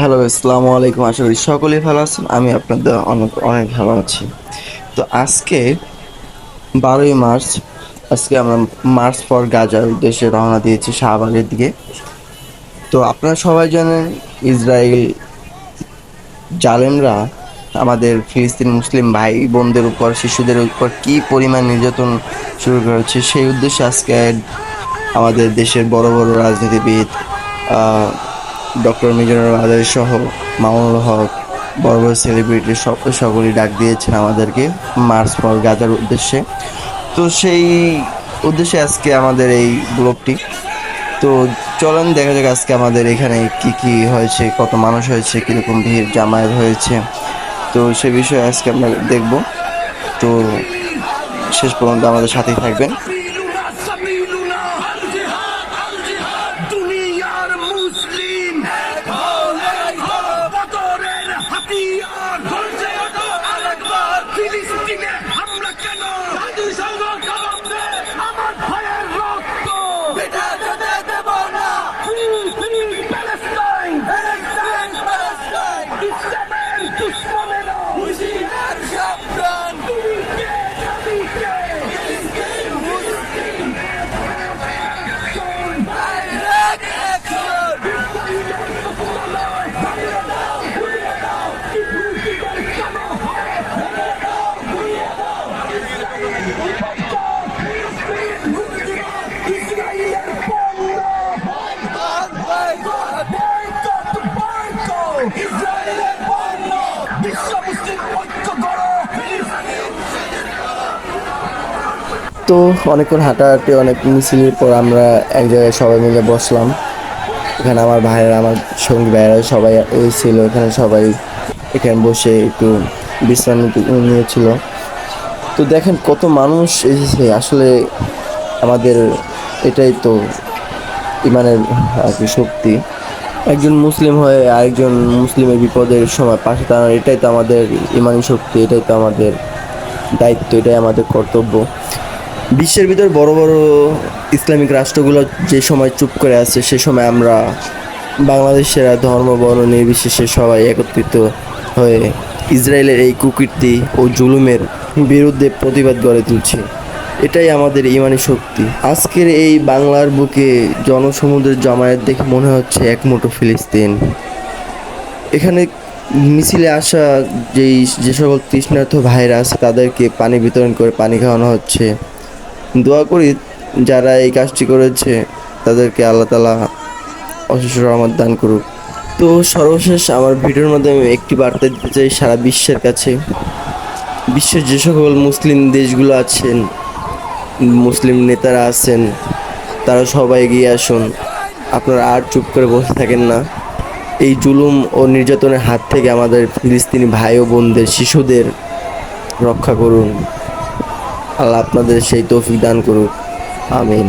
Hello, আসসালামু আলাইকুম। আশা করি সকলেই ভালো আছেন। আমি আপনাদের অনেক অনেক ভালো আছি। তো আজকে বারোই মার্চ, আজকে আমরা মার্চ ফর গাজার উদ্দেশ্যে রওনা দিয়েছি শাহবাগের দিকে। তো আপনারা সবাই জানেন, ইসরায়েল জালেমরা আমাদের ফিলিস্তিন মুসলিম ভাই বোনদের উপর, শিশুদের উপর কি পরিমাণ নির্যাতন শুরু করেছে, সেই উদ্দেশ্যে আজকে আমাদের দেশের বড় বড় রাজনীতিবিদ ডক্টর মিজানুর আদারি সহ মামুনুল হক বড় বড় সেলিব্রিটি সব সকলেই ডাক দিয়েছেন আমাদেরকে মার্চ ফর গাজার উদ্দেশ্যে। তো সেই উদ্দেশ্যে আজকে আমাদের এই ব্লগটি তো চলেন দেখা যাক আজকে আমাদের এখানে কি কি হয়েছে, কত মানুষ হয়েছে, কীরকম ভিড়, জামায়াত হয়েছে। তো সে বিষয়ে আজকে আমরা দেখব। তো শেষ পর্যন্ত আমাদের সাথেই থাকবেন। তো অনেকক্ষণ হাঁটাহাঁটি, অনেক মিছিলের পর আমরা এক জায়গায় সবাই মিলে বসলাম। এখানে আমার ভাইয়েরা, আমার সঙ্গী ভাইয়েরা সবাই ছিল। এখানে সবাই এখানে বসে একটু বিশ্রাম নিয়েছিল। তো দেখেন কত মানুষ এসেছে। আসলে আমাদের এটাই তো ইমানের আর কি শক্তি। একজন মুসলিম হয়ে আরেকজন মুসলিমের বিপদের সময় পাশে দাঁড়ানো, এটাই তো আমাদের ইমানি শক্তি, এটাই তো আমাদের দায়িত্ব, এটাই আমাদের কর্তব্য। বিশ্বের ভিতর বড় বড় ইসলামিক রাষ্ট্রগুলো যে সময় চুপ করে আছে, সে সময় আমরা বাংলাদেশেরা ধর্ম, বর্ণ নির্বিশেষে সবাই একত্রিত হয়ে ইসরায়েলের এই কুকীর্তি ও জুলুমের বিরুদ্ধে প্রতিবাদ গড়ে তুলছি। এটাই আমাদের ইমানি শক্তি। আজকের এই বাংলার বুকে জনসমুদ্রের জমায়েত দেখে মনে হচ্ছে এক মুঠো ফিলিস্তিন। এখানে মিছিলে আসা যেই যে সকল তৃষ্ণার্থ ভাইরা আছে, তাদেরকে পানি বিতরণ করে পানি খাওয়ানো হচ্ছে। দোয়া করি যারা এই কাজটি করেছে, তাদেরকে আল্লাহ তালা অশেষ রহমত দান করুক। তো সর্বশেষ আমার ভিডিওর মাধ্যমে একটি বার্তা দিতে চাই সারা বিশ্বের কাছে। বিশ্বের যে সকল মুসলিম দেশগুলো আছেন, মুসলিম নেতারা আছেন, তারা সবাই এগিয়ে আসুন। আপনারা আর চুপ করে বসে থাকেন না। এই জুলুম ও নির্যাতনের হাত থেকে আমাদের ফিলিস্তিনি ভাই ও বোনদের, শিশুদের রক্ষা করুন। আল্লাহ আপনাদের সেই তৌফিক দান করুক। আমিন।